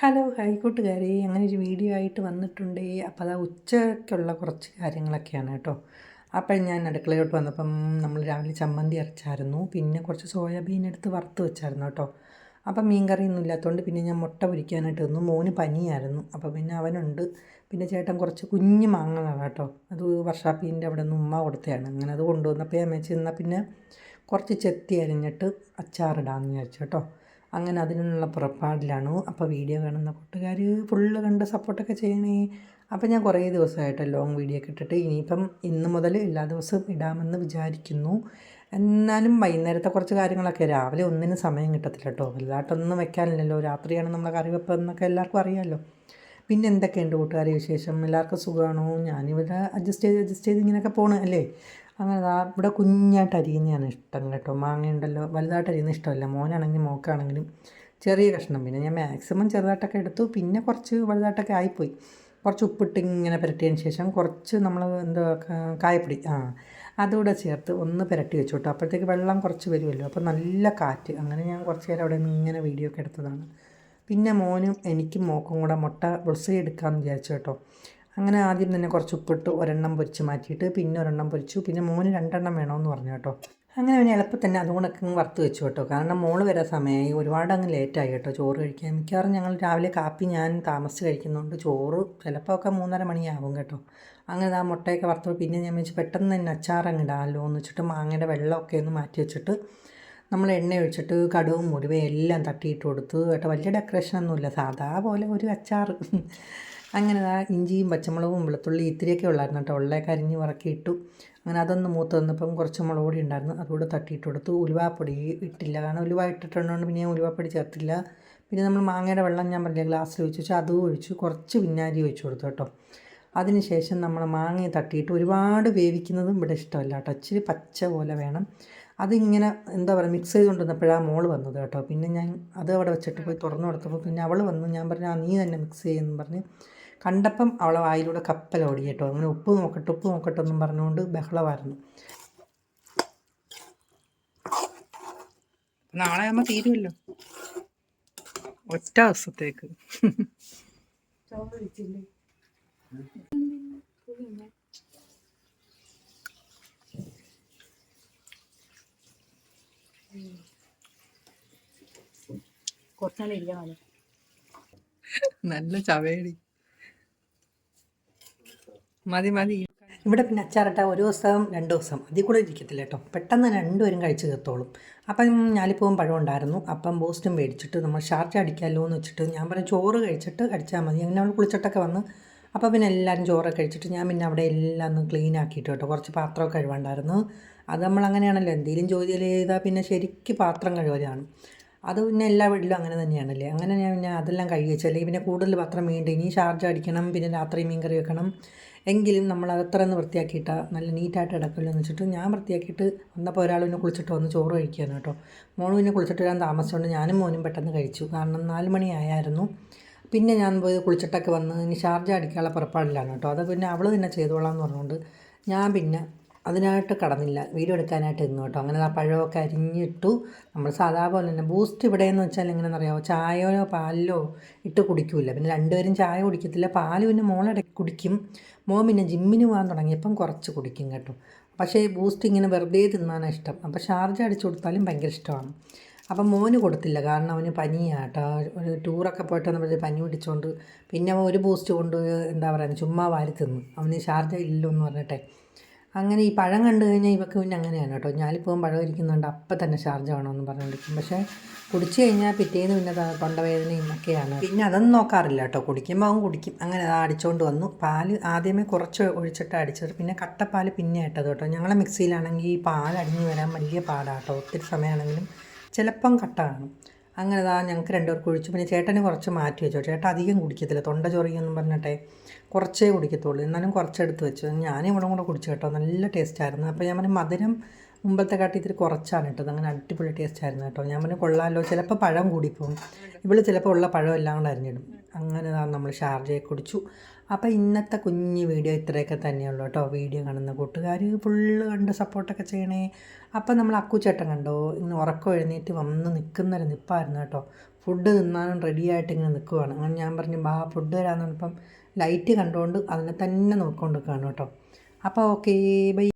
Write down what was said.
Hello hi അങ്ങനെ ഒരു video ആയിട്ട് വന്നിട്ടുണ്ട്. അപ്പോൾ അത് ഉച്ചയ്ക്കുള്ള കുറച്ച് കാര്യങ്ങളൊക്കെയാണ് കേട്ടോ. അപ്പം ഞാൻ അടുക്കളയിലോട്ട് വന്നപ്പം നമ്മൾ രാവിലെ ചമ്മന്തി അരച്ചായിരുന്നു. പിന്നെ കുറച്ച് സോയാബീൻ എടുത്ത് വറുത്ത് വെച്ചായിരുന്നു കേട്ടോ. അപ്പം മീൻ കറിയൊന്നും ഇല്ലാത്തതുകൊണ്ട് പിന്നെ ഞാൻ മുട്ട പൊരിക്കാനായിട്ട് വന്നു മോന് പനിയായിരുന്നു. അപ്പോൾ പിന്നെ അവനുണ്ട്. പിന്നെ ചേട്ടൻ കുറച്ച് കുഞ്ഞു മാങ്ങകളാണ് കേട്ടോ. അത് വർഷാപ്പീന്റെ അവിടെ നിന്ന് ഉമ്മ കൊടുത്തതാണ്. അങ്ങനെ അത് കൊണ്ടുവന്നപ്പോൾ ഞാൻ പിന്നെ കുറച്ച് ചെത്തി അരിഞ്ഞിട്ട് അച്ചാറിടാമെന്ന് വിചാരിച്ചു കേട്ടോ. അങ്ങനെ അതിനുള്ള പുറപ്പാടിലാണ്. അപ്പോൾ വീഡിയോ കാണുന്ന കൂട്ടുകാർ ഫുള്ള് കണ്ട് സപ്പോർട്ടൊക്കെ ചെയ്യണേ. അപ്പോൾ ഞാൻ കുറേ ദിവസമായിട്ട് ലോങ് വീഡിയോ ഒക്കെ ഇട്ടിട്ട് ഇനിയിപ്പം ഇന്ന് മുതൽ എല്ലാ ദിവസവും ഇടാമെന്ന് വിചാരിക്കുന്നു. എന്നാലും വൈകുന്നേരത്തെ കുറച്ച് കാര്യങ്ങളൊക്കെ രാവിലെ ഒന്നിനും സമയം കിട്ടത്തില്ല കേട്ടോ വലുതായിട്ടൊന്നും വെക്കാനില്ലല്ലോ. രാത്രിയാണ് നമ്മളെ കറി വെപ്പം എന്നൊക്കെ എല്ലാവർക്കും അറിയാമല്ലോ പിന്നെ എന്തൊക്കെയുണ്ട് കൂട്ടുകാരെ വിശേഷം? എല്ലാവർക്കും സുഖമാണോ ഞാനിവിടെ അഡ്ജസ്റ്റ് ചെയ്ത് അഡ്ജസ്റ്റ് ചെയ്ത് ഇങ്ങനെയൊക്കെ പോകണം അല്ലേ? അങ്ങനെ ഇവിടെ കുഞ്ഞായിട്ട് അരിയുന്നതാണ് ഇഷ്ടം കേട്ടോ. മാങ്ങ ഉണ്ടല്ലോ വലുതായിട്ട് അരിയുന്ന ഇഷ്ടമല്ല. മോനാണെങ്കിലും മോക്കാണെങ്കിലും ചെറിയ കഷ്ണം. പിന്നെ ഞാൻ മാക്സിമം ചെറുതായിട്ടൊക്കെ എടുത്തു. പിന്നെ കുറച്ച് വലുതായിട്ടൊക്കെ ആയിപ്പോയി. കുറച്ച് ഉപ്പിട്ട് ഇങ്ങനെ പുരട്ടിയതിന് ശേഷം കുറച്ച് നമ്മൾ എന്താ കായപ്പൊടി. ആ അതുകൂടെ ചേർത്ത് ഒന്ന് പുരട്ടി വെച്ചു കേട്ടോ. അപ്പോഴത്തേക്ക് വെള്ളം കുറച്ച് വരുമല്ലോ. അപ്പോൾ നല്ല കാറ്റ്. അങ്ങനെ ഞാൻ കുറച്ച് നേരം അവിടെ നിന്ന് ഇങ്ങനെ വീഡിയോ ഒക്കെ എടുത്തതാണ്. പിന്നെ മോനും എനിക്കും മോക്കും കൂടെ മുട്ട ബുൾസൈ എടുക്കാമെന്ന് വിചാരിച്ചു കേട്ടോ. അങ്ങനെ ആദ്യം തന്നെ കുറച്ച് ഉപ്പിട്ട് ഒരെണ്ണം പൊരിച്ച് മാറ്റിയിട്ട് പിന്നെ ഒരെണ്ണം പൊരിച്ചു. പിന്നെ മോന് രണ്ടെണ്ണം വേണമെന്ന് പറഞ്ഞു കേട്ടോ. അങ്ങനെ അവന് എളുപ്പം തന്നെ അതുകൊണ്ടൊക്കെ വറുത്ത് വെച്ചു കേട്ടോ. കാരണം മോൾ വരാൻ സമയമായി. ഒരുപാട് അങ്ങ് ലേറ്റായി കേട്ടോ ചോറ് കഴിക്കാൻ. മിക്കവാറും ഞങ്ങൾ രാവിലെ കാപ്പി ഞാൻ താമസിച്ച് കഴിക്കുന്നതുകൊണ്ട് ചോറ് ചിലപ്പോൾ ഒക്കെ മൂന്നര മണിയാവും കേട്ടോ. അങ്ങനെ ആ മുട്ടയൊക്കെ വറുത്തു പിന്നെ ഞാൻ വെച്ച് പെട്ടെന്ന് തന്നെ അച്ചാറങ്ങ് ഇടാമല്ലോ എന്ന് വെച്ചിട്ട് മാങ്ങയുടെ വെള്ളമൊക്കെ ഒന്ന് മാറ്റി വെച്ചിട്ട് നമ്മൾ എണ്ണ ഒഴിച്ചിട്ട് കടുവും മുരുവയും എല്ലാം തട്ടിയിട്ട് കൊടുത്തു കേട്ടോ. വലിയ ഡെക്കറേഷൻ ഡെക്കറേഷനൊന്നുമില്ല സാധാ പോലെ ഒരു അച്ചാർ അങ്ങനെ ആ ഇഞ്ചിയും പച്ചമുളകും വെളുത്തുള്ളി ഇത്തിരിയൊക്കെ ഉള്ളായിരുന്നു കേട്ടോ. ഉള്ള കരിഞ്ഞ് വറക്കി ഇട്ടു അങ്ങനെ അതൊന്ന് മൂത്ത് വന്നപ്പം കുറച്ച് മുളക് പൊടി ഉണ്ടായിരുന്നു. അതുകൂടെ തട്ടിയിട്ട് കൊടുത്തു. ഉലുവാപ്പൊടി ഇട്ടില്ല. കാരണം ഉലുവ ഇട്ടിട്ടുണ്ടോണ്ട് പിന്നെ ഞാൻ ഉലുവാപ്പൊടി ചേർത്തില്ല. പിന്നെ നമ്മൾ മാങ്ങയുടെ വെള്ളം ഞാൻ പറഞ്ഞ ഗ്ലാസ്സിൽ ഒഴിച്ചു വെച്ചാൽ അതും ഒഴിച്ചു കുറച്ച് പിന്നാരി ഒഴിച്ചു കൊടുത്തു കേട്ടോ. അതിനുശേഷം നമ്മൾ മാങ്ങ തട്ടിയിട്ട് ഒരുപാട് വേവിക്കുന്നതും ഇവിടെ ഇഷ്ടമല്ല കേട്ടോ. ഇച്ചിരി പച്ച പോലെ വേണം. അതിങ്ങനെ എന്താ പറയുക മിക്സ് ചെയ്തുകൊണ്ടിരുന്നപ്പോഴാണ് മോൾ വന്നത് കേട്ടോ. പിന്നെ ഞാൻ അത് അവിടെ വെച്ചിട്ട് പോയി തുറന്നു കൊടുത്തപ്പോൾ പിന്നെ അവൾ വന്നു ഞാൻ പറഞ്ഞു ആ നീ തന്നെ മിക്സ് ചെയ്യുമെന്ന് പറഞ്ഞ് കണ്ടപ്പം അവളെ വായിലൂടെ കപ്പൽ ഓടി കേട്ടോ. അങ്ങനെ ഉപ്പ് നോക്കട്ടെ ഉപ്പ് നോക്കട്ടെ എന്നും പറഞ്ഞുകൊണ്ട് ബഹളമായിരുന്നു. നാളെ ആകുമ്പോൾ തീരുമല്ലോ. ഒറ്റ ദിവസത്തേക്ക്. കുറച്ചാൾ ഇരിക്കാൻ നല്ല ചവേടി മതി മതി. ഇവിടെ പിന്നെ അച്ചാറിട്ട ഒരു ദിവസം രണ്ട് ദിവസം. അതിൽ കൂടെ ഇരിക്കത്തില്ല കേട്ടോ. പെട്ടെന്ന് രണ്ടുപേരും കഴിച്ച് തീർത്തോളും. അപ്പം ഞാലിപ്പൂവും പഴം ഉണ്ടായിരുന്നു. അപ്പം ബൂസ്റ്റും മേടിച്ചിട്ട് നമ്മൾ ഷാർജ അടിക്കാമല്ലോ എന്ന് വെച്ചിട്ട് ഞാൻ പറഞ്ഞു ചോറ് കഴിച്ചിട്ട് അടിച്ചാൽ മതി. അങ്ങനെ അവൾ കുളിച്ചിട്ടൊക്കെ വന്ന് അപ്പോൾ പിന്നെ എല്ലാവരും ചോറൊക്കെ കഴിച്ചിട്ട് ഞാൻ പിന്നെ അവിടെ എല്ലാം ഒന്ന് ക്ലീൻ ആക്കിയിട്ട് കേട്ടോ. കുറച്ച് പാത്രമൊക്കെ കഴിവുണ്ടായിരുന്നു അത് നമ്മൾ അങ്ങനെയാണല്ലോ എന്തെങ്കിലും ജോലി ചെയ്താൽ പിന്നെ ശരിക്ക് പാത്രം കഴുകലാണ്. അത് പിന്നെ എല്ലാ വീട്ടിലും അങ്ങനെ തന്നെയാണല്ലേ? അങ്ങനെ ഞാൻ പിന്നെ അതെല്ലാം കഴുകി അല്ലെങ്കിൽ പിന്നെ കൂടുതൽ പത്രം വീണ്ടും ഇനി ചാർജ് അടിക്കണം പിന്നെ രാത്രി മീൻ കറി വെക്കണം. എങ്കിലും നമ്മൾ അതത്ര ഒന്ന് വൃത്തിയാക്കിയിട്ടാൽ നല്ല നീറ്റായിട്ട് കിടക്കുമല്ലോ എന്ന് വെച്ചിട്ട് ഞാൻ വൃത്തിയാക്കിയിട്ട് വന്നപ്പോൾ ഒരാൾ പിന്നെ കുളിച്ചിട്ട് വന്ന് ചോറ് കഴിക്കുകയാണ് കേട്ടോ. മോൾ പിന്നെ കുളിച്ചിട്ട് വരാൻ താമസിച്ചുകൊണ്ട് ഞാനും മോനും പെട്ടെന്ന് കഴിച്ചു. കാരണം നാല് മണി ആയായിരുന്നു. പിന്നെ ഞാൻ പോയി കുളിച്ചിട്ടൊക്കെ വന്ന് ഇനി ചാർജ് അടിക്കാനുള്ള പുറപ്പാടിലാണ് കേട്ടോ. അത് പിന്നെ അവൾ തന്നെ ചെയ്തോളാം എന്ന് പറഞ്ഞുകൊണ്ട് ഞാൻ പിന്നെ അതിനായിട്ട് കടന്നില്ല. വീഡിയോ എടുക്കാനായിട്ട് ഇരുന്നു കേട്ടോ. അങ്ങനെ ആ പഴമൊക്കെ അരിഞ്ഞിട്ടു നമ്മൾ സാധാ പോലെ തന്നെ ബൂസ്റ്റ് ഇവിടെയെന്ന് വെച്ചാൽ എങ്ങനെയാണെന്ന് അറിയാമോ ചായയോ പാലിലോ ഇട്ട് കുടിക്കില്ല പിന്നെ രണ്ടുപേരും ചായ കുടിക്കത്തില്ല. പാൽ പിന്നെ മോളെ കുടിക്കും. മോൻ പിന്നെ ജിമ്മിന് പോകാൻ തുടങ്ങിയപ്പം കുറച്ച് കുടിക്കും കേട്ടോ. പക്ഷേ ബൂസ്റ്റ് ഇങ്ങനെ വെറുതെ തിന്നാനാണ് ഇഷ്ടം. അപ്പോൾ ഷാർജ അടിച്ചു കൊടുത്താലും ഭയങ്കര ഇഷ്ടമാണ്. അപ്പം മോന് കൊടുത്തില്ല. കാരണം അവന് പനിയാട്ടോ ഒരു ടൂറൊക്കെ പോയിട്ട് നമ്മൾ പനി പിടിച്ചുകൊണ്ട് പിന്നെ ഒരു ബൂസ്റ്റ് കൊണ്ട് എന്താ പറയുക ചുമ്മാ വാരി തിന്നു. അവന് ഷാർജ ഇല്ലെന്ന് പറഞ്ഞിട്ടെ. അങ്ങനെ ഈ പഴം കണ്ടു കഴിഞ്ഞാൽ ഇവക്ക് പിന്നെ അങ്ങനെയാണ് കേട്ടോ. ഞാനിപ്പോൾ പഴം ഇരിക്കുന്നുണ്ട്. അപ്പം തന്നെ ഷാർജ് വേണമെന്ന് പറഞ്ഞുകൊണ്ടിരിക്കും പക്ഷേ കുടിച്ചു കഴിഞ്ഞാൽ പിറ്റേന്ന് പിന്നെ തൊണ്ടവേദനയും ഒക്കെയാണ്. പിന്നെ അതൊന്നും നോക്കാറില്ല കേട്ടോ. കുടിക്കുമ്പോൾ അവൻ കുടിക്കും. അങ്ങനെ അടിച്ചുകൊണ്ട് വന്നു. പാൽ ആദ്യമേ കുറച്ച് ഒഴിച്ചിട്ട് അടിച്ചത്. പിന്നെ കട്ടപ്പാൽ പിന്നെ ഇട്ടത് കേട്ടോ. ഞങ്ങളെ മിക്സിയിലാണെങ്കിൽ ഈ പാൽ അടിഞ്ഞു വരാൻ വലിയ പാടാട്ടോ ഒത്തിരി സമയമാണെങ്കിലും ചിലപ്പം കട്ട കാണും അങ്ങനെ ഇതാ ഞങ്ങൾക്ക് രണ്ടുപേർക്ക് ഒഴിച്ചു പിന്നെ ചേട്ടന് കുറച്ച് മാറ്റി വെച്ചോ. ചേട്ടൻ അധികം കുടിക്കത്തില്ല. തൊണ്ട ചൊറിയെന്നും പറഞ്ഞിട്ടെ കുറച്ചേ കുടിക്കത്തുള്ളൂ. എന്നാലും കുറച്ചെടുത്ത് വെച്ചു. ഞാൻ ഇവിടെ കൂടെ കുടിച്ചു കേട്ടോ. നല്ല ടേസ്റ്റായിരുന്നു അപ്പോൾ ഞാൻ പറഞ്ഞു മധുരം മുമ്പത്തെ കാട്ടി ഇത്തിരി കുറച്ചാണ് കേട്ടോ. അങ്ങനെ അടിപൊളി ടേസ്റ്റ് ആയിരുന്നു കേട്ടോ. ഞാൻ പറഞ്ഞു കൊള്ളാമല്ലോ ചിലപ്പോൾ പഴം കൂടിപ്പോവും. ഇവൾ ചിലപ്പോൾ ഉള്ള പഴം എല്ലാം കൂടെ അരിഞ്ഞിടും. അങ്ങനെ നമ്മൾ ഷാർജയെ കുടിച്ചു. അപ്പോൾ ഇന്നത്തെ കുഞ്ഞ് വീഡിയോ ഇത്രയൊക്കെ തന്നെയുള്ളൂ കേട്ടോ. വീഡിയോ കാണുന്ന കൂട്ടുകാർ ഫുള്ള് കണ്ട് സപ്പോർട്ടൊക്കെ ചെയ്യണേ. അപ്പോൾ നമ്മൾ അക്കുച്ചേട്ടൻ കണ്ടോ? ഇന്ന് ഉറക്കം എഴുന്നേറ്റ് വന്ന് നിൽക്കുന്നൊരു നിപ്പായിരുന്നു കേട്ടോ. ഫുഡ് തിന്നാനും റെഡിയായിട്ട് ഇങ്ങനെ നിൽക്കുവാണ് അങ്ങനെ ഞാൻ പറഞ്ഞു ബാ ഫുഡ് വരാമെന്ന് പറഞ്ഞപ്പം ലൈറ്റ് കണ്ടുകൊണ്ട് അതിനെ തന്നെ നോക്കിക്കൊണ്ട് നിൽക്കുകയാണ് കേട്ടോ. അപ്പോൾ ഓക്കേ ബൈ